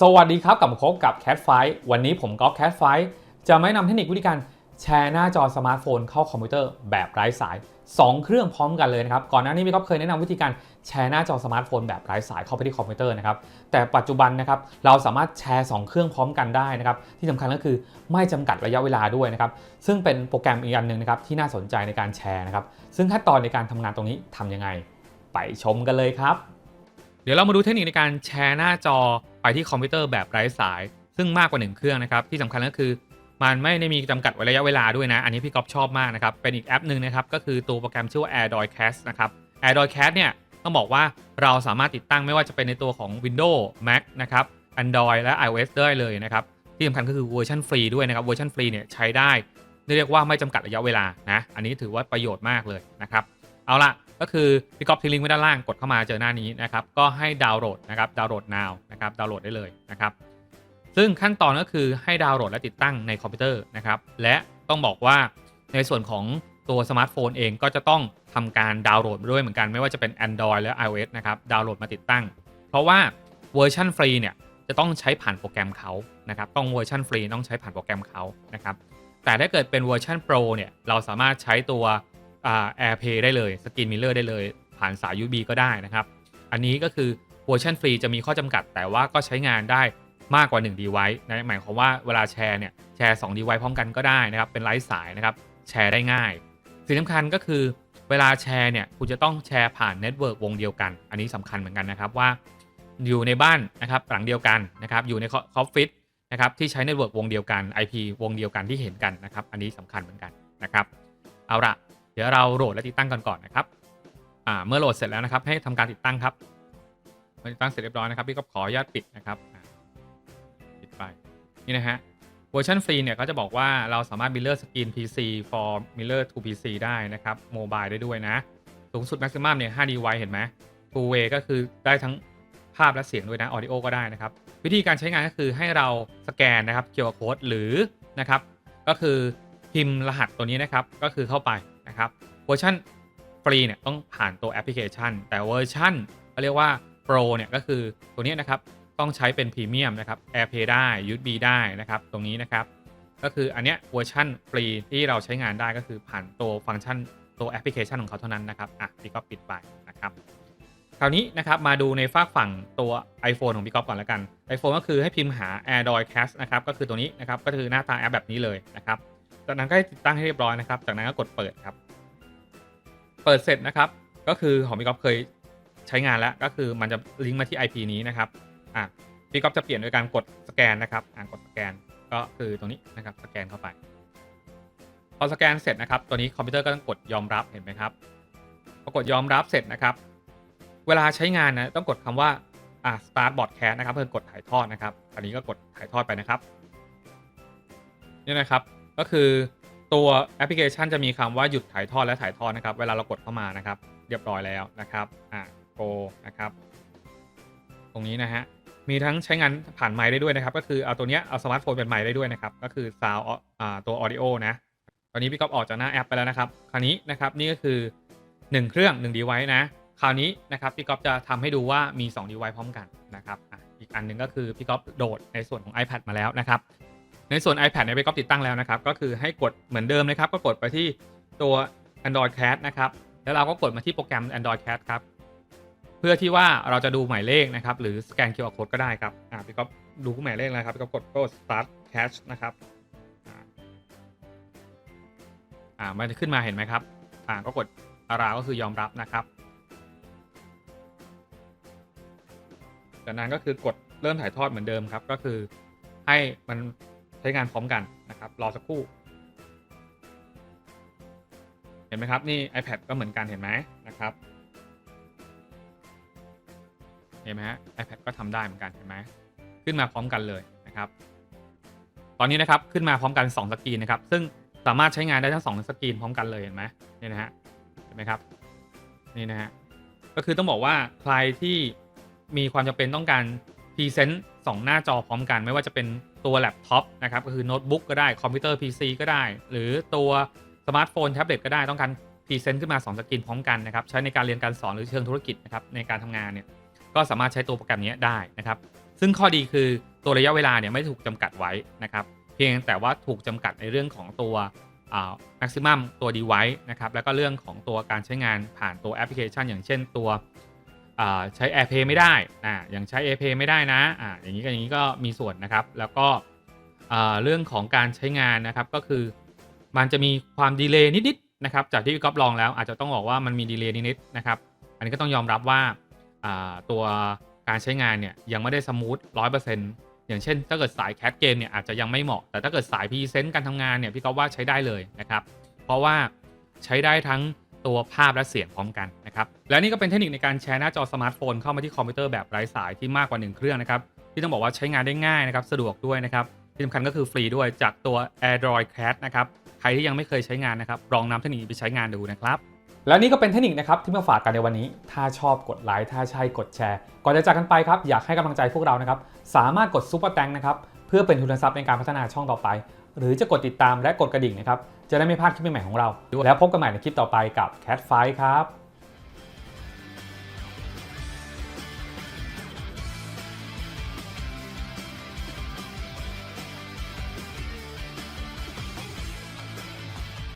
สวัสดีครับกลับมาพบกับ Cat f i วันนี้ผมก๊อฟ Cat f i จะไม่นำเทคนิควิธีการแชร์หน้าจอสมาร์ทโฟนเข้าคอมพิวเตอร์แบบไร้สาย 2 เครื่องพร้อมกันเลยนะครับ ก่อนหน้านี้พี่ก๊อฟเคยแนะนำวิธีการแชร์หน้าจอสมาร์ทโฟนแบบไร้สายเข้าไปที่คอมพิวเตอร์นะครับแต่ปัจจุบันนะครับเราสามารถแชร์ 2 เครื่องพร้อมกันได้นะครับที่สำคัญก็คือไม่จำกัดระยะเวลาด้วยนะครับซึ่งเป็นโปรแกรมอีกอันหนึ่งนะครับที่น่าสนใจในการแชร์นะครับซึ่งขั้นตอนในการทำงานตรงนี้ทำยังไง ไปชมกันเลยครับ เดี๋ยวเรามาดูเทคนิคในการแชร์หน้าจอไปที่คอมพิวเตอร์แบบไร้สาย ซึ่งมากกว่า 1 เครื่องนะครับ ที่สำคัญก็คือ มันไม่ได้มีจำกัดระยะเวลาด้วยนะ อันนี้พี่ก๊อฟชอบมากนะครับ เป็นอีกแอปหนึ่งนะครับ ก็คือตัวโปรแกรมชื่อว่า AirDroid Cast นะครับ AirDroid Cast เนี่ยต้องบอกว่าเราสามารถติดตั้งไม่ว่าจะเป็นในตัวของ Windows Mac นะครับ Android และ iOS ได้เลยนะครับ ที่สำคัญก็คือเวอร์ชันฟรีด้วยนะครับ เวอร์ชันฟรีเนี่ยใช้ได้เรียกว่าไม่จำกัดระยะเวลานะ อันนี้ถือว่าประโยชน์มากเลยนะครับ เอาละก็คือพี่ก๊อฟทิ้งลิงก์ไว้ด้านล่างกดเข้ามาเจอหน้านี้นะครับก็ให้ดาวน์โหลดนะครับดาวน์โหลด now นะครับดาวน์โหลดได้เลยนะครับซึ่งขั้นตอนก็คือให้ดาวน์โหลดและติดตั้งในคอมพิวเตอร์นะครับและต้องบอกว่าในส่วนของตัวสมาร์ทโฟนเองก็จะต้องทำการดาวน์โหลดด้วยเหมือนกันไม่ว่าจะเป็น Android และ iOS นะครับดาวน์โหลดมาติดตั้ง เพราะว่าเวอร์ชันฟรีเนี่ยจะต้องใช้ผ่านโปรแกรมเขานะครับต้องเวอร์ชันฟรีต้องใช้ผ่านโปรแกรมเขานะครับแต่ถ้าเกิดเป็นเวอร์ชันโปรเนี่ยเราสามารถใช้ตัว AirPlay ได้เลยสกรีนมิเลอร์ได้เลย ผ่านสาย USB ก็ได้นะครับ อันนี้ก็คือเวอร์ชันฟรีจะมีข้อจำกัด แต่ว่าก็ใช้งานได้มากกว่า1 device นะหมายความว่าเวลาแชร์เนี่ยแชร์2 device พร้อมกันก็ได้นะครับ เป็นไร้สายนะครับ แชร์ได้ง่าย สิ่งสำคัญก็คือเวลาแชร์เนี่ยคุณจะต้องแชร์ผ่านเน็ตเวิร์กวงเดียวกัน อันนี้สำคัญเหมือนกันนะครับว่า อยู่ในบ้านนะครับหลังเดียวกันนะครับ อยู่ในคอฟฟิศนะครับที่ใช้เน็ตเวิร์กวงเดียวกัน IP วงเดียวกันที่เห็นกันนะครับ อันนี้สำคัญเหมือนกันนะครับ เอาละ เดี๋ยวเราโหลดและติดตั้งกันก่อนนะครับอ่าเมื่อโหลดเสร็จแล้วนะครับ ให้ทำการติดตั้งครับเมื่อติดตั้งเสร็จเรียบร้อยนะครับพี่ก็ขออนุญาตปิดนะครับปิดไปนี่นะฮะเวอร์ชันฟรีเนี่ยก็จะบอกว่าเราสามารถ Mirror Screen PC for Mirror to PC ได้นะครับโมบายได้ด้วยนะ สูงสุด Maximum เนี่ย 5 device เห็นไหม Two way ก็คือได้ทั้งภาพและเสียงด้วยนะ Audio ก็ได้นะครับ วิธีการใช้งานก็คือให้เราสแกนนะครับ QR code หรือนะครับ ก็คือพิมพ์รหัสตัวนี้นะครับ ก็คือเข้าไป นะครับเวอร์ชันฟรีเนี่ยต้องผ่านตัวแอปพลิเคชัน แต่เวอร์ชันเขาเรียกว่า Pro เนี่ยก็คือตัวนี้นะครับต้องใช้เป็นพรีเมียมนะครับ AirPlay ได้ USB ได้นะครับตรงนี้นะครับก็คืออันเนี้ยเวอร์ชันฟรีที่เราใช้งานได้ก็คือผ่านตัวฟังก์ชันตัวแอปพลิเคชันของเขาเท่านั้นนะครับอะพี่ก็ปิดไปนะครับคราวนี้นะครับมาดูในฝากฝั่งตัว iPhone ของพี่ก๊อฟก่อนแล้วกัน iPhone ก็คือให้พิมพ์หา AirDroid Cast นะครับก็คือตัวนี้นะครับก็คือหน้าตาแอปแบบนี้เลยนะครับจากนั้นก็ให้ติดตั้งให้เรียบร้อยนะครับจากนั้นก็กดเปิดครับ เปิดเสร็จนะครับ ก็คือของพี่ก๊อฟเคยใช้งานแล้ว ก็คือมันจะลิงก์มาที่ IP นี้นะครับอะพี่ก๊อฟจะเปลี่ยนโดยการกดสแกนนะครับอ่ากดสแกนก็คือตรงนี้นะครับสแกนเข้าไป พอสแกนเสร็จนะครับ ตัวนี้คอมพิวเตอร์ก็ต้องกดยอมรับเห็นไหมครับพอกดยอมรับเสร็จนะครับ เวลาใช้งานนะต้องกดคำว่าอ่า start broadcast นะครับ เพื่อกดถ่ายทอดนะครับอันนี้ก็กดถ่ายทอดไปนะครับนี่นะครับ ก็คือ ตัวแอปพลิเคชันจะมีคำว่าหยุดถ่ายทอดและถ่ายทอดนะครับ เวลาเรากดเข้ามานะครับ เรียบร้อยแล้วนะครับอ่า go นะครับ ตรงนี้นะฮะมีทั้งใช้งานผ่านไมค์ได้ด้วยนะครับ ก็คือเอาตัวเนี้ยเอาสมาร์ทโฟนเป็นไมค์ได้ด้วยนะครับ ก็คือ sound อ่าตัว audio นะ ตอนนี้พี่ก๊อฟออกจากหน้าแอปไปแล้วนะครับ คราวนี้นะครับนี่ก็คือ 1 เครื่อง1 device นะ คราวนี้นะครับพี่ก๊อฟจะทำให้ดูว่ามี2 device พร้อมกันนะครับอ,อีกอันหนึ่งก็คือพี่ก๊อฟโดดในส่วนของ iPad มาแล้วนะครับ ในส่วน iPad เนี่ยพี่ก๊อฟติดตั้งแล้วนะครับ ก็คือให้กดเหมือนเดิมนะครับ ก็กดไปที่ตัว Android Cast นะครับ แล้วเราก็กดมาที่โปรแกรม Android Cast ครับ เพื่อที่ว่าเราจะดูหมายเลขนะครับ หรือสแกน QR Code ก็ได้ครับ อ่าพี่ก๊อฟดูหมายเลขแล้วครับพี่ก๊อฟกดก็ start cache นะครับ อ่า มันจะขึ้นมาเห็นไหมครับ อ่า ก็กดอาราก็คือยอมรับนะครับ จากนั้นก็คือกดเริ่มถ่ายทอดเหมือนเดิมครับ ก็คือให้มัน ช้งานพร้อมกันนะครับ รอสักครู่ เห็นไหมครับ นี่ iPad ก็เหมือนกันเห็นไหมนะครับ เห็นไหมฮะ iPad ก็ทำได้เหมือนกันเห็นไหมขึ้นมาพร้อมกันเลยนะครับ ตอนนี้นะครับขึ้นมาพร้อมกัน 2 สกรีนนะครับ ซึ่งสามารถใช้งานได้ทั้ง 2 สกรีนพร้อมกันเลยเห็นไหมนี่นะฮะเห็นไหมครับนี่นะฮะก็คือต้องบอกว่าใครที่มีความจำเป็นต้องการ พรีเซนต์สองหน้าจอพร้อมกัน ไม่ว่าจะเป็นตัวแล็ปท็อปนะครับก็คือโน้ตบุ๊กก็ได้คอมพิวเตอร์ PC ก็ได้ หรือตัวสมาร์ทโฟนแท็บเล็ตก็ได้ต้องการพรีเซนต์ขึ้นมา 2 สกรีนพร้อมกันนะครับใช้ในการเรียนการสอนหรือเชิงธุรกิจนะครับในการทำงานเนี่ยก็สามารถใช้ตัวโปรแกรมนี้ได้นะครับซึ่งข้อดีคือตัวระยะเวลาเนี่ยไม่ถูกจำกัดไว้นะครับเพียงแต่ว่าถูกจำกัดในเรื่องของตัวอ่า maximum ตัว device นะครับแล้วก็เรื่องของตัวการใช้งานผ่านตัวแอปพลิเคชัน อย่างเช่นตัว ใช้ AirPlay ไม่ได้อ่าอย่างใช้ AirPlay ไม่ได้นะอ่าอย่างนี้ก็อย่างนี้ก็มีส่วนนะครับ แล้วก็เรื่องของการใช้งานนะครับก็คือ มันจะมีความดีเลย์นิดๆนะครับจากที่พี่ก๊อฟลองแล้วอาจจะต้องบอกว่ามันมีดีเลย์นิดๆนะครับอันนี้ก็ต้องยอมรับว่าตัวการใช้งานเนี่ยยังไม่ได้สมูทร้อยเปอร์เซ็นต์อย่างเช่น ถ้าเกิดสายแคสเกมเนี่ยอาจจะยังไม่เหมาะ แต่ถ้าเกิดสายพรีเซนต์การทำงานเนี่ยพี่ก๊อฟว่าใช้ได้เลยนะครับ เพราะว่าใช้ได้ทั้ง ตัวภาพและเสียงพร้อมกันนะครับและนี่ก็เป็นเทคนิคในการแชร์หน้าจอสมาร์ทโฟนเข้ามาที่คอมพิวเตอร์แบบไร้สายที่มากกว่า 1 เครื่องนะครับที่ต้องบอกว่าใช้งานได้ง่ายนะครับสะดวกด้วยนะครับที่สำคัญก็คือฟรีด้วยจากตัว Android Cat นะครับใครที่ยังไม่เคยใช้งานนะครับลองนำเทคนิคไปใช้งานดูนะครับแล้วนี่ก็เป็นเทคนิคนะครับที่มาฝากกันในวันนี้ ถ้าชอบกดไลค์ถ้าใช่กดแชร์ ก่อนจะจากกันไปครับอยากให้กำลังใจพวกเรานะครับสามารถกดซุปเปอร์แตงนะครับเพื่อเป็นทุนทรัพย์ในการพัฒนาช่องต่อไป หรือจะกดติดตามและกดกระดิ่งนะครับ จะได้ไม่พลาดคลิปใหม่ๆของเรา แล้วพบกันใหม่ในคลิปต่อไปกับ Cat Fight ครับ